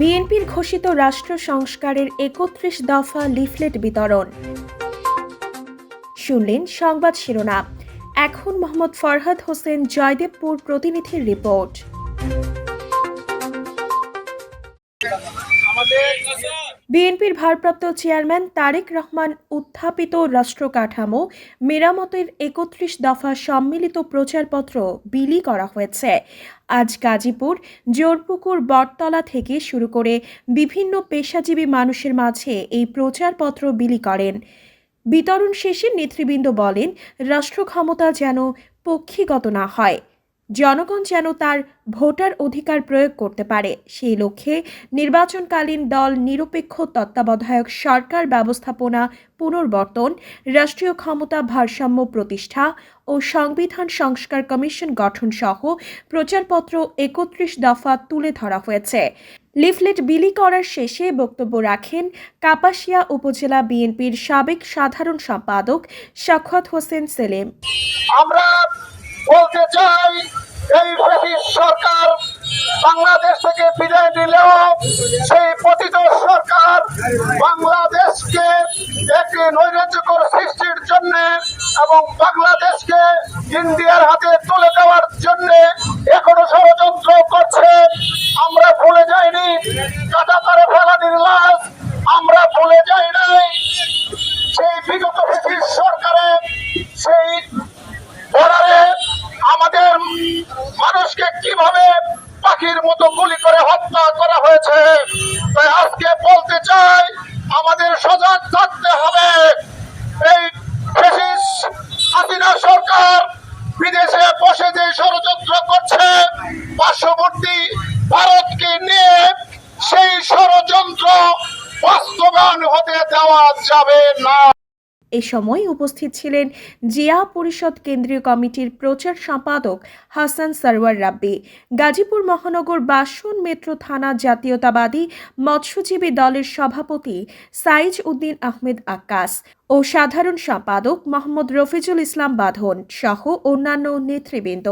বিএনপির ঘোষিত রাষ্ট্র সংস্কারের একত্রিশ দফা লিফলেট বিতরণ। শুনলেন সংবাদ শিরোনাম। এখন মোহাম্মদ ফরহাদ হোসেন জয়দেবপুর প্রতিনিধির রিপোর্ট। বিএনপির ভারপ্রাপ্ত চেয়ারম্যান তারেক রহমান উত্থাপিত রাষ্ট্র কাঠামো মেরামতের একত্রিশ দফা সম্মিলিত প্রচারপত্র বিলি করা হয়েছে। আজ গাজীপুর, জোরপুকুর, বটতলা থেকে শুরু করে বিভিন্ন পেশাজীবী মানুষের মাঝে এই প্রচারপত্র বিলি করেন। বিতরণ শেষে নেতৃবৃন্দ বলেন রাষ্ট্র ক্ষমতা যেন পক্ষীগত না হয়। জনগণ যেন তার ভোটার অধিকার প্রয়োগ করতে পারে। সেই লক্ষ্যে নির্বাচনকালীন দল নিরপেক্ষ তত্ত্বাবধায়ক সরকার ব্যবস্থাপনা পুনর্বর্তন, রাষ্ট্রীয় ক্ষমতা ভারসাম্য প্রতিষ্ঠা ও সংবিধান সংস্কার কমিশন গঠন সহ প্রচারপত্র একত্রিশ দফা তুলে ধরা হয়েছে। লিফলেট বিলি করার শেষে বক্তব্য রাখেন কাপাসিয়া উপজেলা বিএনপির সাবেক সাধারণ সম্পাদক সাক্ষাৎ হোসেন সেলিম। আমরা বলতে একটি নৈরাজ্যকর সৃষ্টির জন্য এবং বাংলাদেশকে ইন্ডিয়ার হাতে তুলে দেওয়ার জন্য এখনও ষড়যন্ত্র করছে। আমরা ভুলে যাইনি কাটা তারে ফেলানির লাশ, আমরা ভুলে যাই নাই। সেই বিগত ব্রিটিশ সরকারের সেই বর্ডারে আমাদের মানুষকে কীভাবে পাখির মতো গুলি করে হত্যা করা হয়েছে, তাই আজকে বলতে চাই আমাদের সজাগ থাকতে হবে। এই হাসিনা সরকার বিদেশে বসে যে ষড়যন্ত্র করছে, পার্শ্ববর্তী ভারতকে নিয়ে সেই ষড়যন্ত্র বাস্তবায়ন হতে দেওয়া যাবে না। এ সময় উপস্থিত ছিলেন জিয়া পরিষদ কেন্দ্রীয় কমিটির প্রচার সম্পাদক হাসান সারওয়ার রাব্বি, গাজীপুর মহানগর বাসন মেট্রো থানা জাতীয়তাবাদী মৎস্যজীবী দলের সভাপতি সাইজ উদ্দিন আহমেদ আকাশ ও সাধারণ সম্পাদক মোহাম্মদ রফিজুল ইসলাম বাঁধন সহ অন্যান্য নেতৃবৃন্দ।